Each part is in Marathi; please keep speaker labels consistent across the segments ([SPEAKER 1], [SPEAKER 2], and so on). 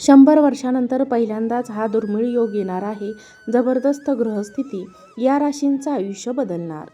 [SPEAKER 1] शंभर वर्षानंतर पहिल्यांदाच हा दुर्मिळ योग येणार आहे. जबरदस्त ग्रहस्थिती. या राशींचं आयुष्य बदलणार.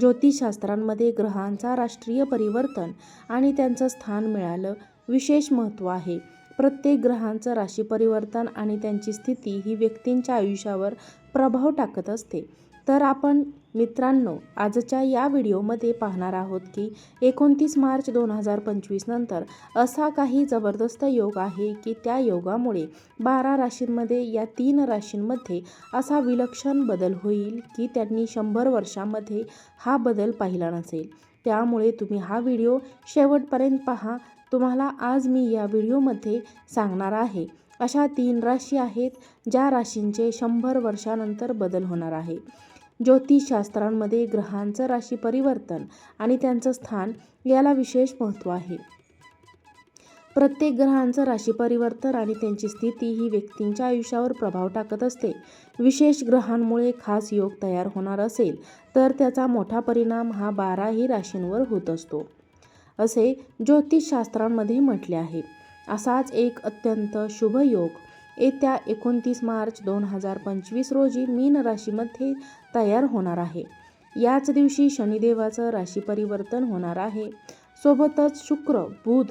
[SPEAKER 1] ज्योतिषशास्त्रांमध्ये ग्रहांचा राष्ट्रीय परिवर्तन आणि त्यांचं स्थान मिळालं. विशेष महत्त्व आहे. प्रत्येक ग्रहांचं राशी परिवर्तन आणि त्यांची स्थिती ही व्यक्तींच्या आयुष्यावर प्रभाव टाकत असते. तर आपण मित्रांनो आजच्या या व्हिडिओमध्ये पाहणार आहोत की एकोणतीस मार्च दोन हजार पंचवीस नंतर असा काही जबरदस्त योग आहे की त्या योगामुळे बारा राशींमध्ये या तीन राशींमध्ये असा विलक्षण बदल होईल की त्यांनी शंभर वर्षामध्ये हा बदल पाहिला नसेल. त्यामुळे तुम्ही हा व्हिडिओ शेवटपर्यंत पहा. तुम्हाला आज मी या व्हिडिओमध्ये सांगणार आहे. अशा तीन राशी आहेत ज्या राशींचे शंभर वर्षानंतर बदल होणार आहे. ज्योतिषशास्त्रांमध्ये ग्रहांचं राशी परिवर्तन आणि त्यांचं स्थान याला विशेष महत्त्व आहे. प्रत्येक ग्रहांचं राशी परिवर्तन आणि त्यांची स्थिती ही व्यक्तींच्या आयुष्यावर प्रभाव टाकत असते. विशेष ग्रहांमुळे खास योग तयार होणार असेल तर त्याचा मोठा परिणाम हा बाराही राशींवर होत असतो. असे ज्योतिषशास्त्रांमध्ये म्हटले आहे. असाच एक अत्यंत शुभ योग. येत्या एकोणतीस मार्च दोन हजार पंचवीस रोजी मीन राशीमध्ये तयार होणार आहे. याच दिवशी शनिदेवाचं राशी परिवर्तन होणार आहे. सोबतच शुक्र बुध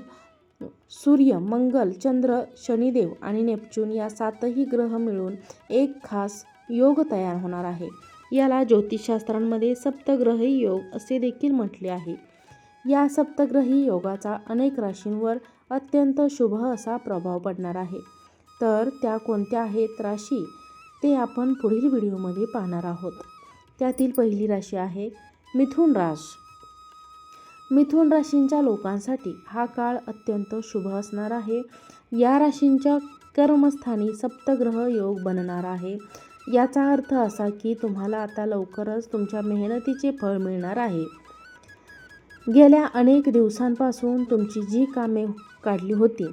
[SPEAKER 1] सूर्य मंगल चंद्र शनिदेव आणि नेपच्यून या सातही ग्रह मिळून एक खास योग तयार होणार आहे. याला ज्योतिषशास्त्रांमध्ये सप्तग्रही योग असे देखील म्हटले आहे. या सप्तग्रही योगाचा अनेक राशींवर अत्यंत शुभ असा प्रभाव पडणार आहे. तर त्या कोणत्या आहेत राशी? ते आपण पुढील व्हिडिओमध्ये पाहणार आहोत. त्यातील पहिली राशी आहे मिथुन राश. मिथुन राशींच्या लोकांसाठी हा काळ अत्यंत शुभ असणार आहे. या राशींच्या कर्मस्थानी सप्तग्रह योग बनणार आहे. याचा अर्थ असा की तुम्हाला आता लवकरच तुमच्या मेहनतीचे फळ मिळणार आहे. गेल्या अनेक दिवसांपासून तुमची जी कामे काढली होती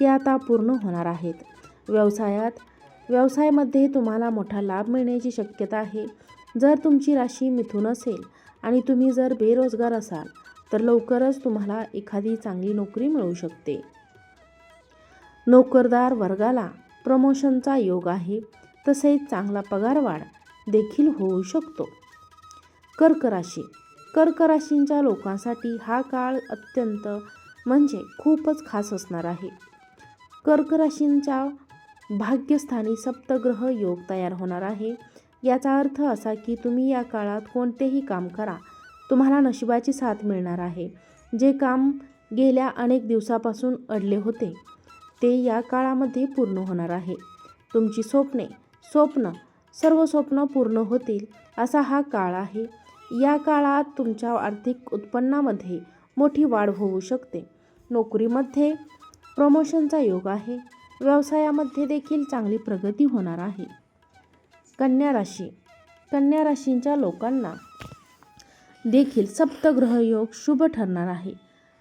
[SPEAKER 1] ती आता पूर्ण होणार आहेत. व्यवसायात व्यवसायामध्ये तुम्हाला मोठा लाभ मिळण्याची शक्यता आहे. जर तुमची राशी मिथून असेल आणि तुम्ही जर बेरोजगार असाल तर लवकरच तुम्हाला एखादी चांगली नोकरी मिळू शकते. नोकरदार वर्गाला प्रमोशनचा योग आहे तसेच चांगला पगारवाढ देखील होऊ शकतो. कर्क राशी कर्क राशींच्या लोकांसाठी हा काळ अत्यंत म्हणजे खूपच खास असणार आहे. कर्क राशींच्या भाग्यस्थानी सप्तग्रह योग तयार होणार आहे. याचा अर्थ असा की तुम्ही या काळात कोणतेही काम करा. तुम्हाला नशिबाची साथ मिळणार आहे. जे काम गेल्या अनेक दिवसापासून अडले होते ते या काळामध्ये पूर्ण होणार आहे. तुमची स्वप्ने स्वप्न सर्व स्वप्न पूर्ण होतील असा हा काळ आहे. या काळात तुमच्या आर्थिक उत्पन्नामध्ये मोठी वाढ होऊ शकते. नोकरीमध्ये प्रमोशनचा योग आहे. व्यवसायामध्ये देखील चांगली प्रगती होणार आहे. कन्या राशी. कन्या राशींच्या लोकांना देखील सप्तग्रह योग शुभ ठरणार आहे.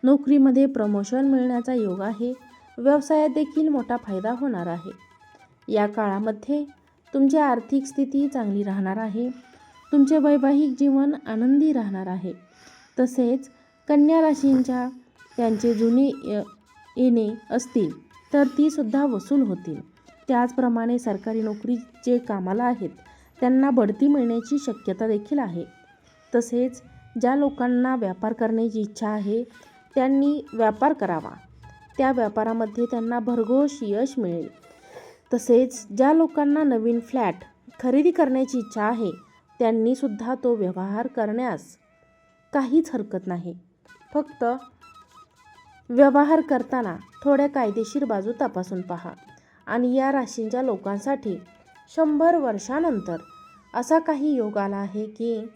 [SPEAKER 1] नोकरीमध्ये प्रमोशन मिळण्याचा योग आहे. व्यवसायात देखील मोठा फायदा होणार आहे. या काळामध्ये तुमची आर्थिक स्थिती चांगली राहणार आहे. तुमचे वैवाहिक जीवन आनंदी राहणार आहे. तसेच कन्या राशींच्या त्यांचे जुने येणे असतील तर तीसुद्धा वसूल होतील. त्याचप्रमाणे सरकारी नोकरी जे कामाला आहेत त्यांना बढती मिळण्याची शक्यता देखील आहे. तसेच ज्या लोकांना व्यापार करण्याची इच्छा आहे त्यांनी व्यापार करावा. त्या व्यापारामध्ये त्यांना भरघोष यश मिळेल. तसेच ज्या लोकांना नवीन फ्लॅट खरेदी करण्याची इच्छा आहे त्यांनीसुद्धा तो व्यवहार करण्यास काहीच हरकत नाही. फक्त व्यवहार करताना थोड्या कायदेशीर बाजू तपासून पहा आणि या राशींच्या लोकांसाठी शंभर वर्षानंतर असा काही योग आला आहे की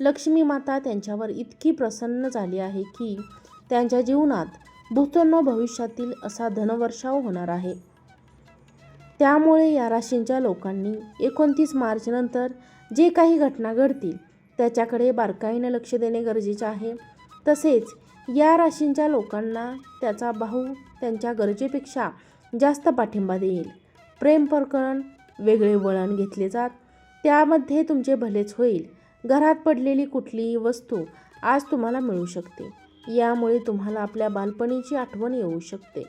[SPEAKER 1] लक्ष्मी माता त्यांच्यावर इतकी प्रसन्न झाली आहे की त्यांच्या जीवनात भूतोन्न भविष्यातील असा धनवर्षाव होणार आहे. त्यामुळे या राशींच्या लोकांनी एकोणतीस मार्चनंतर जे काही घटना घडतील त्याच्याकडे बारकाईनं लक्ष देणे गरजेचे आहे. तसेच या राशींच्या लोकांना त्याचा भाऊ त्यांच्या गरजेपेक्षा जास्त पाठिंबा देईल. प्रेम प्रकरण वेगळे वळण घेतले जात त्यामध्ये तुमचे भलेच होईल. घरात पडलेली कुठलीही वस्तू आज तुम्हाला मिळू शकते. यामुळे तुम्हाला आपल्या बालपणीची आठवण येऊ शकते.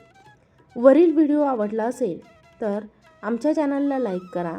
[SPEAKER 1] वरील व्हिडिओ आवडला असेल तर आमच्या चॅनलला लाईक करा.